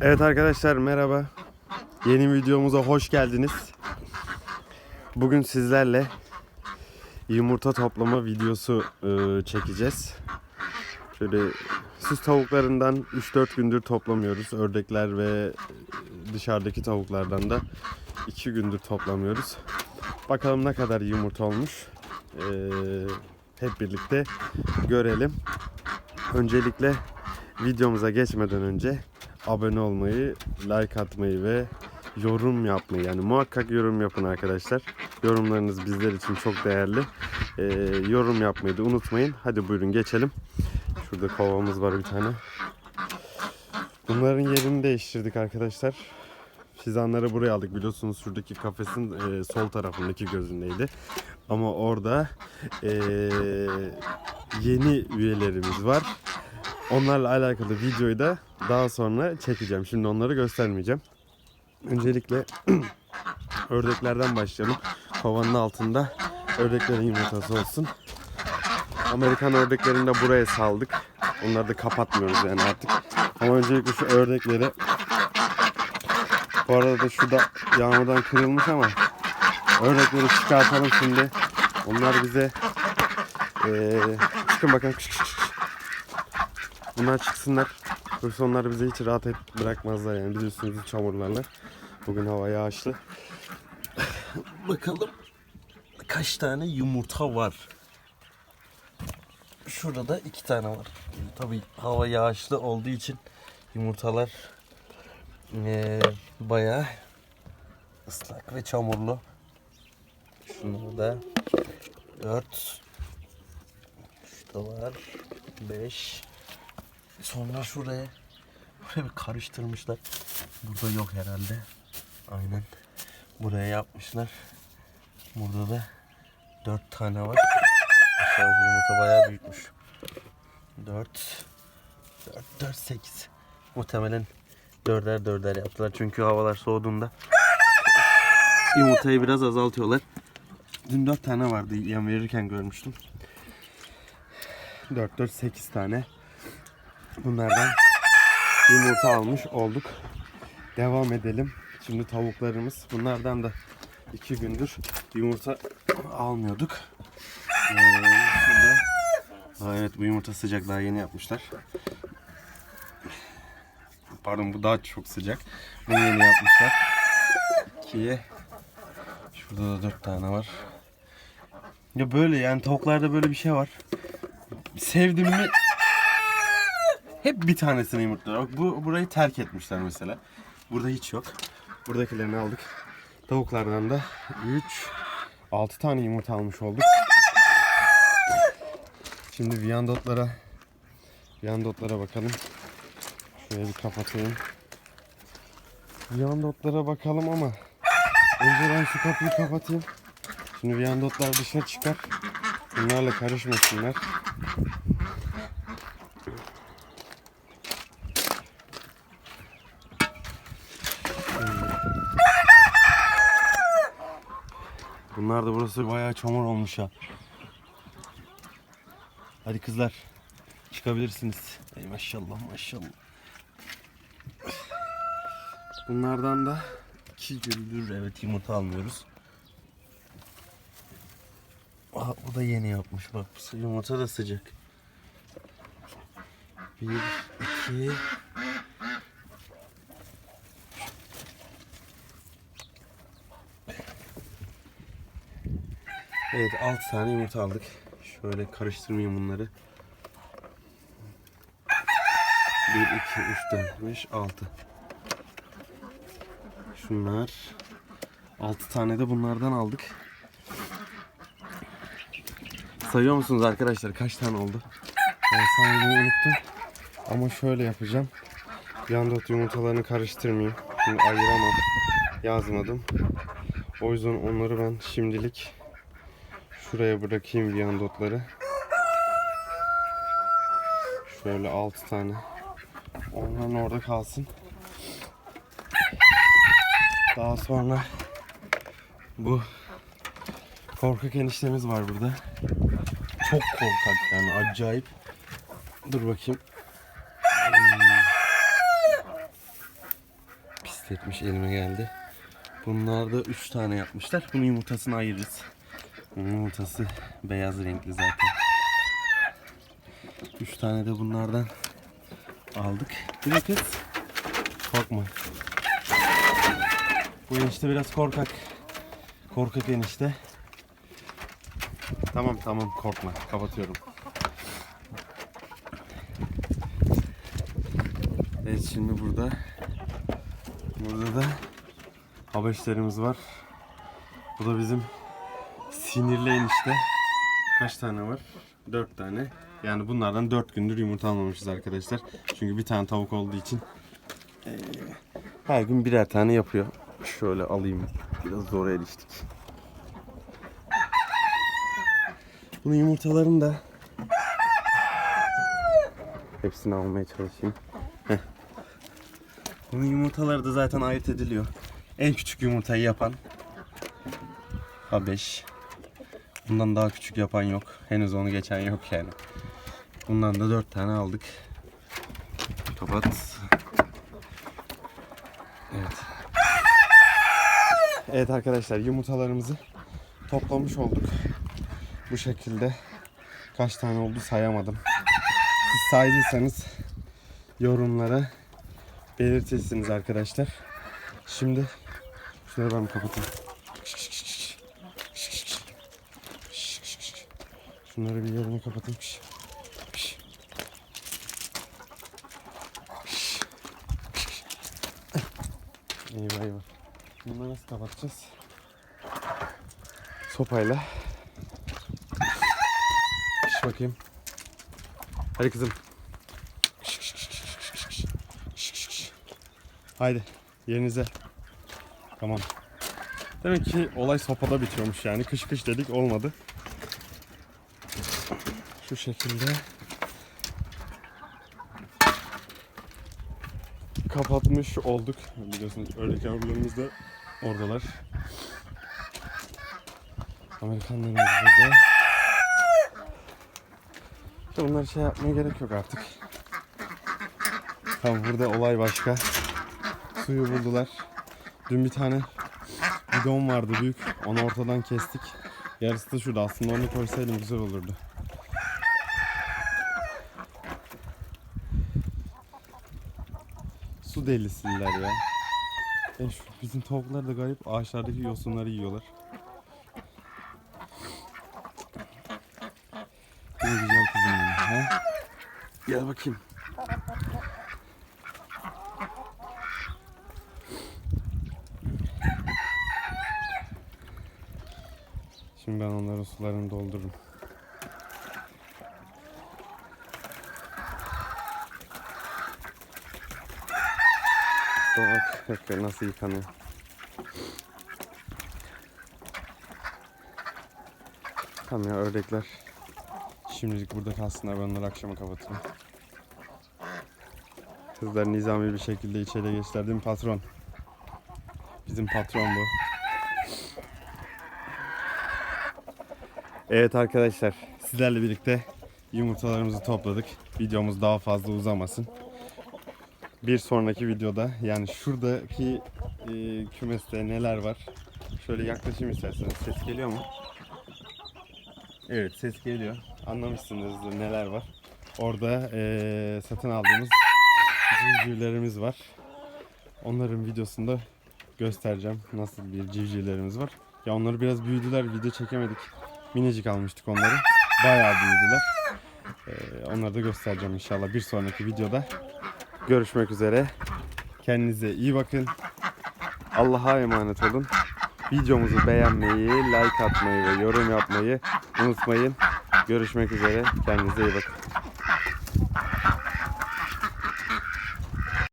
Evet arkadaşlar merhaba. Yeni videomuza hoş geldiniz. Bugün sizlerle yumurta toplama videosu e, çekeceğiz. Şöyle süs tavuklarından 3-4 gündür toplamıyoruz. Ördekler ve dışarıdaki tavuklardan da 2 gündür toplamıyoruz. Bakalım ne kadar yumurta olmuş. E, hep birlikte görelim. Öncelikle videomuza geçmeden önce abone olmayı, like atmayı ve yorum yapmayı yani muhakkak yorum yapın arkadaşlar. Yorumlarınız bizler için çok değerli. Ee, yorum yapmayı da unutmayın. Hadi buyurun geçelim. Şurada kovamız var bir tane. Bunların yerini değiştirdik arkadaşlar. Fizanları buraya aldık biliyorsunuz şuradaki kafesin e, sol tarafındaki gözündeydi. Ama orada e, yeni üyelerimiz var. Onlarla alakalı videoyu da daha sonra çekeceğim. Şimdi onları göstermeyeceğim. Öncelikle ördeklerden başlayalım. Kovanın altında ördeklerin yumurtası olsun. Amerikan ördeklerini de buraya saldık. Onları da kapatmıyoruz yani artık. Ama öncelikle şu ördekleri bu arada da şu da yağmurdan kırılmış ama ördekleri çıkartalım şimdi. Onlar bize eee çıkın kış. Bunlar çıksınlar. Yoksa onlar bizi hiç rahat et bırakmazlar yani. Biliyorsunuz çamurlarlar. Bugün hava yağışlı. Bakalım kaç tane yumurta var. Şurada da iki tane var. Tabii hava yağışlı olduğu için yumurtalar eee bayağı ıslak ve çamurlu. Şunları da dört. Şurada var beş. Sonra şuraya buraya bir karıştırmışlar. Burada yok herhalde. Aynen. Buraya yapmışlar. Burada da dört tane var. Aşağı bu yumurta bayağı büyütmüş. Dört, dört, dört, sekiz. Muhtemelen dörder dörder yaptılar. Çünkü havalar soğuduğunda yumurtayı biraz azaltıyorlar. Dün dört tane vardı yem verirken görmüştüm. 4 4 8 tane. Bunlardan yumurta almış olduk. Devam edelim. Şimdi tavuklarımız. Bunlardan da 2 gündür yumurta almıyorduk. Ee, evet bu yumurta sıcak daha yeni yapmışlar. Pardon bu daha çok sıcak. Bunu yeni yapmışlar. İkiye. Şurada da 4 tane var. Ya böyle yani tavuklarda böyle bir şey var. Sevdim mi hep bir tanesini yumurtluyor. Bak bu burayı terk etmişler mesela. Burada hiç yok. Buradakilerini aldık. Tavuklardan da 3 6 tane yumurta almış olduk. Şimdi viyandotlara viyandotlara bakalım. Şöyle bir kapatayım. Viyandotlara bakalım ama önce ben şu kapıyı kapatayım. Şimdi viyandotlar dışarı çıkar. Bunlarla karışmasınlar. Bunlar da burası bayağı çamur olmuş ya. Hadi kızlar. Çıkabilirsiniz. Ey maşallah maşallah. Bunlardan da iki gündür evet yumurta almıyoruz. Aa, bu da yeni yapmış bak bu yumurta da sıcak. Bir, iki, Evet 6 tane yumurta aldık. Şöyle karıştırmayayım bunları. 1, 2, 3, 4, 5, 6. Şunlar. 6 tane de bunlardan aldık. Sayıyor musunuz arkadaşlar kaç tane oldu? Ben saymayı unuttum. Ama şöyle yapacağım. Yandot yumurtalarını karıştırmayayım. Şimdi ayıramam. Yazmadım. O yüzden onları ben şimdilik Şuraya bırakayım viyandotları. Şöyle 6 tane. Onların orada kalsın. Daha sonra bu korkak eniştemiz var burada. Çok korkak yani acayip. Dur bakayım. Hmm. Hasretmiş elime geldi. Bunlar da 3 tane yapmışlar. Bunun yumurtasını ayırırız. Bunun yumurtası beyaz renkli zaten. 3 tane de bunlardan aldık. Bir kız. Korkma. Bu enişte biraz korkak. Korkak enişte. Tamam tamam korkma. Kapatıyorum. Evet şimdi burada burada da habeşlerimiz var. Bu da bizim sinirli enişte. Kaç tane var? 4 tane. Yani bunlardan 4 gündür yumurta almamışız arkadaşlar. Çünkü bir tane tavuk olduğu için her gün birer tane yapıyor. Şöyle alayım. Biraz zor eriştik. Bunun yumurtalarını da hepsini almaya çalışayım. Heh. Bunun yumurtaları da zaten ayırt ediliyor. En küçük yumurtayı yapan Habeş. Bundan daha küçük yapan yok. Henüz onu geçen yok yani. Bundan da dört tane aldık. Kapat. Evet. Evet arkadaşlar yumurtalarımızı toplamış olduk. Bu şekilde kaç tane oldu sayamadım. Siz saydıysanız yorumlara belirtirsiniz arkadaşlar. Şimdi şunları ben kapatayım. Şunları bir yerine kapatayım. Eyvah eyvah. Bunları nasıl kapatacağız? Sopayla. Şş bakayım. Hadi kızım. Haydi yerinize. Tamam. Demek ki olay sopada bitiyormuş yani. Kış kış dedik olmadı. Şu şekilde. Kapatmış olduk. Biliyorsunuz ördek yavrularımız da oradalar. Amerikanlarımız burada. İşte bunları şey yapmaya gerek yok artık. Tamam burada olay başka. Suyu buldular. Dün bir tane bidon vardı büyük. Onu ortadan kestik. Yarısı da şurada. Aslında onu koysaydım güzel olurdu. Su delisiler ya. E şu bizim tavuklar da garip ağaçlardaki yosunları yiyorlar. Ne güzel kızım benim. Ha? Gel bakayım. Şimdi ben onların sularını doldururum. Bak, bak nasıl yıkanıyor. Tamam ya ördekler şimdilik burada kalsınlar ben onları akşama kapatırım. Kızlar nizami bir şekilde içeri geçtiler değil mi patron? Bizim patron bu. Evet arkadaşlar sizlerle birlikte yumurtalarımızı topladık. Videomuz daha fazla uzamasın. Bir sonraki videoda yani şuradaki e, kümeste neler var? Şöyle yaklaşayım isterseniz. Ses geliyor mu? Evet ses geliyor. Anlamışsınızdır neler var. Orada e, satın aldığımız civcivlerimiz var. Onların videosunda göstereceğim nasıl bir civcivlerimiz var. Ya onları biraz büyüdüler video çekemedik. Minicik almıştık onları. Bayağı büyüdüler. E, onları da göstereceğim inşallah bir sonraki videoda. Görüşmek üzere. Kendinize iyi bakın. Allah'a emanet olun. Videomuzu beğenmeyi, like atmayı ve yorum yapmayı unutmayın. Görüşmek üzere. Kendinize iyi bakın.